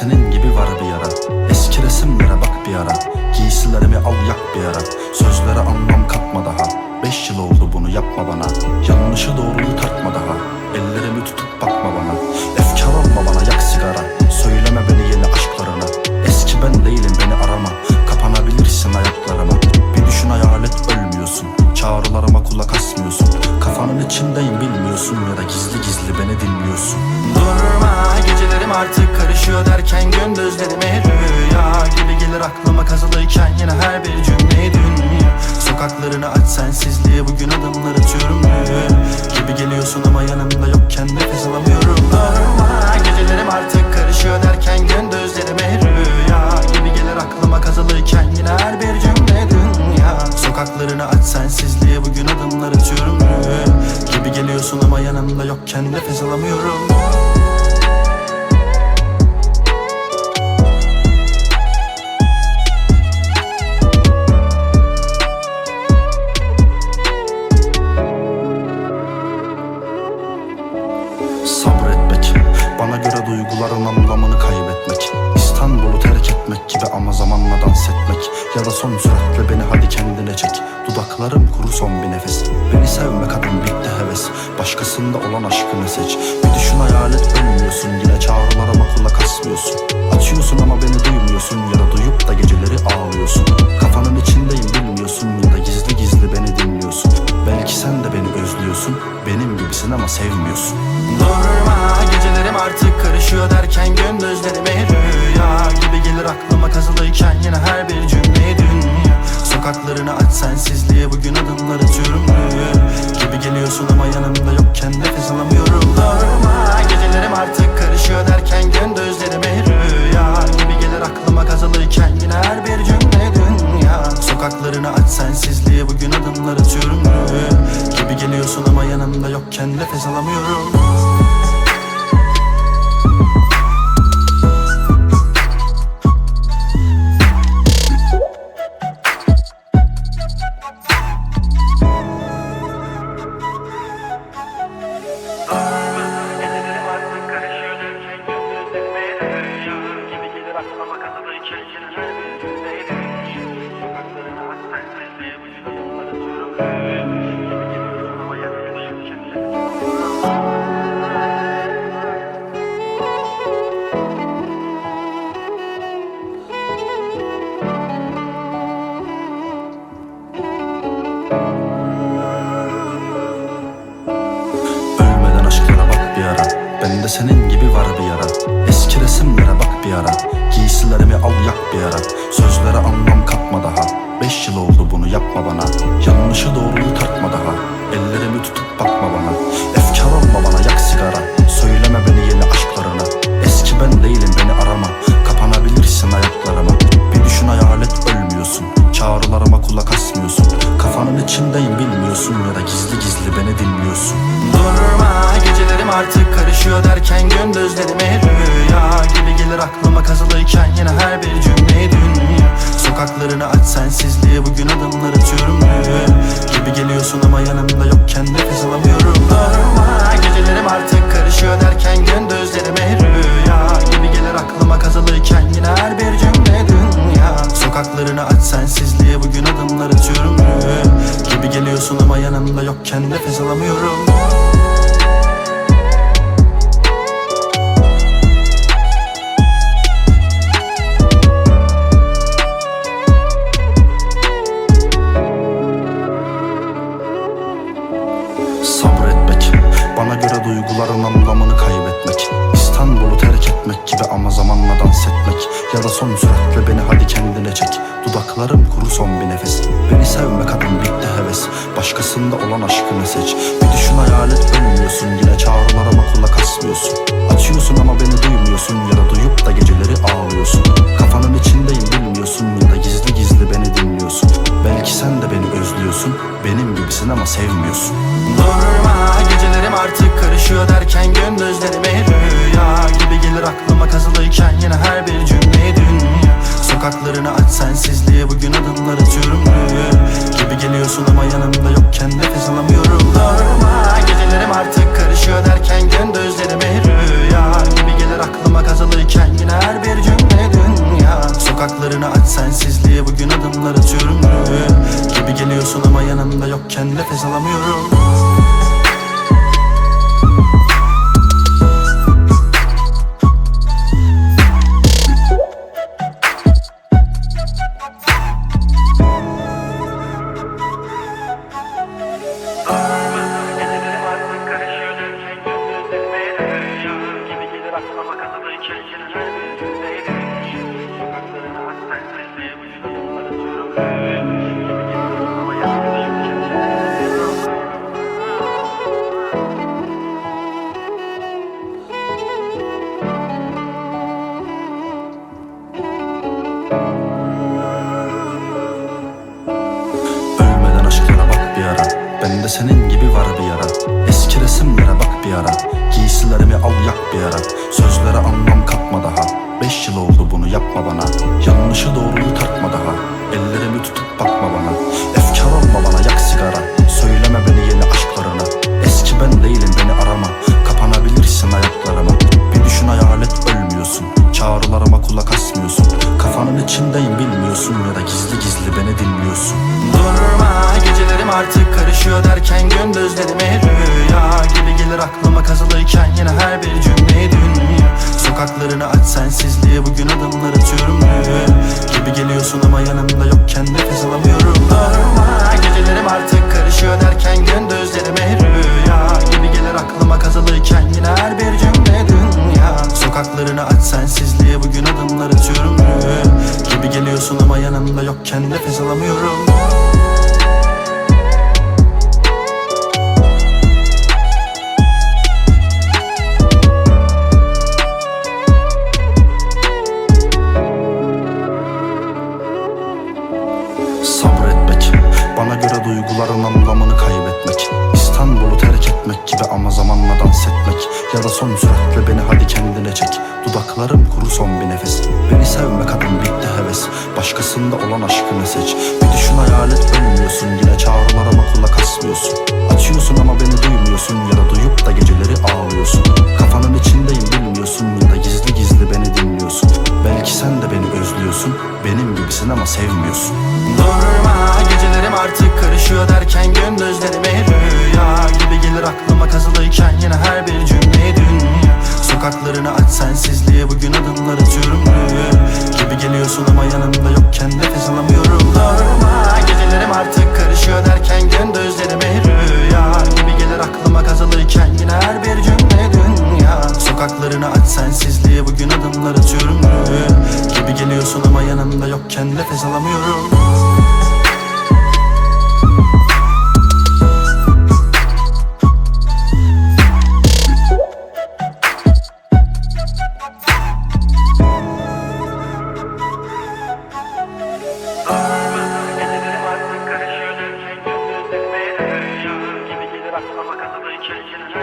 Senin gibi var bir yara. Eski resimlere bak bir ara. Giysilerimi al yak bir ara. Sözlere anlam katma daha. Beş yıl oldu bunu yapma bana. Yanlışı doğruyu sensizliğe bugün adımlar atıyorum. Gibi geliyorsun ama yanımda yokken nefes alamıyorum. Sabretmek Bana göre duyguların anlamını kaybetmek. İstanbul'u terk etmek gibi ama zamanla dans etmek. Ya da son süratle beni hadi kendine çek Dudaklarım kuru son bir nefes. Beni sevme kadın bitti heves. Başkasında olan aşkını seç. Bir düşün hayalet ölmüyorsun. Yine çağrılarıma kulak asmıyorsun Açıyorsun ama beni duymuyorsun. Ya da duyup da geceleri ağlıyorsun. Kafanın içindeyim bilmiyorsun. Ya da gizli gizli beni dinliyorsun. Belki sen de beni özlüyorsun. Benim gibisin ama sevmiyorsun. Durma gecelerim artık karışıyor derken gündüzlerime rüya Gibi gelir aklıma. Kazılıyken yine her bir cümle dünya Sokaklarını aç sensizliğe bugün adımlar atıyorum. Gibi geliyorsun ama yanımda yokken nefes alamıyorum. Durma aklıma kazılıyken yine her bir al Gibi geliyorsun ama yanımda yokken nefes alamıyorum. Durma gecelerim artık karışıyor derken gündüzlerime rüya Gibi gelir aklıma kazılıyken yine her bir cümle dünya. Sokaklarını aç sensizliğe bugün adımlar atıyorum. Gibi geliyorsun ama yanımda yokken nefes alamıyorum duyguların anlamını kaybetmek İstanbul'u terk etmek gibi ama zamanla dans etmek. Ya da son süratle beni hadi kendine çek. Dudaklarım kuru son bir nefes. Beni sevme kadın bitti heves. Başkasında olan aşkını seç. Bir düşün hayalet ölmüyorsun. Yine çağrılarıma kulak asmıyorsun. Açıyorsun ama beni duymuyorsun. Ya da duyup da Sen yine her bir cümleyi dünya Sokaklarını aç sensizliğe bugün adımlar atıyorum Gibi geliyorsun ama yanımda yokken nefes alamıyorum. Normal gecelerim artık karışıyor derken gündüzlerime rüya Gibi gelir aklıma kazılırken yine her bir cümle dünya. Sokaklarını aç sensizliğe bugün adımlar atıyorum Gibi geliyorsun ama yanımda yokken nefes alamıyorum. Bende senin gibi var bir yara. Eski resimlere bak bir ara. Giysilerimi al yak bir ara. Sözlere anlam katma daha. Beş yıl oldu bunu yapma bana. Yanlışı doğruyu tartma daha. Ellerimi tutup bakma bana. Efkar olma bana yak sigara. Söyleme beni yeni sensizliğe bugün adımlar duyguların anlamını kaybetmek İstanbul'u terk etmek gibi ama zamanla dans etmek. Ya da son süratle beni hadi kendine çek. Dudaklarım kuru son bir nefes. Beni sevme kadın bitti heves. Başkasında olan aşkını seç. Bir düşün hayalet ölmüyorsun. Yine çağrılarıma kulak asmıyorsun. Açıyorsun ama beni duymuyorsun. Ya da duyup da geceleri ağlıyorsun. Kafanın içindeyim bilmiyorsun. Ya da gizli gizli beni dinliyorsun. Belki sen de beni özlüyorsun. Benim gibisin ama sevmiyorsun. Durma artık karışıyor derken gündüzlerime rüya Gibi gelir aklıma kazılıyken yine her bir cümle dünya. Sokaklarını aç sensizliğe bugün adımlar atıyorum Gibi geliyorsun ama yanımda yokken nefes alamıyorum Durma Показывай через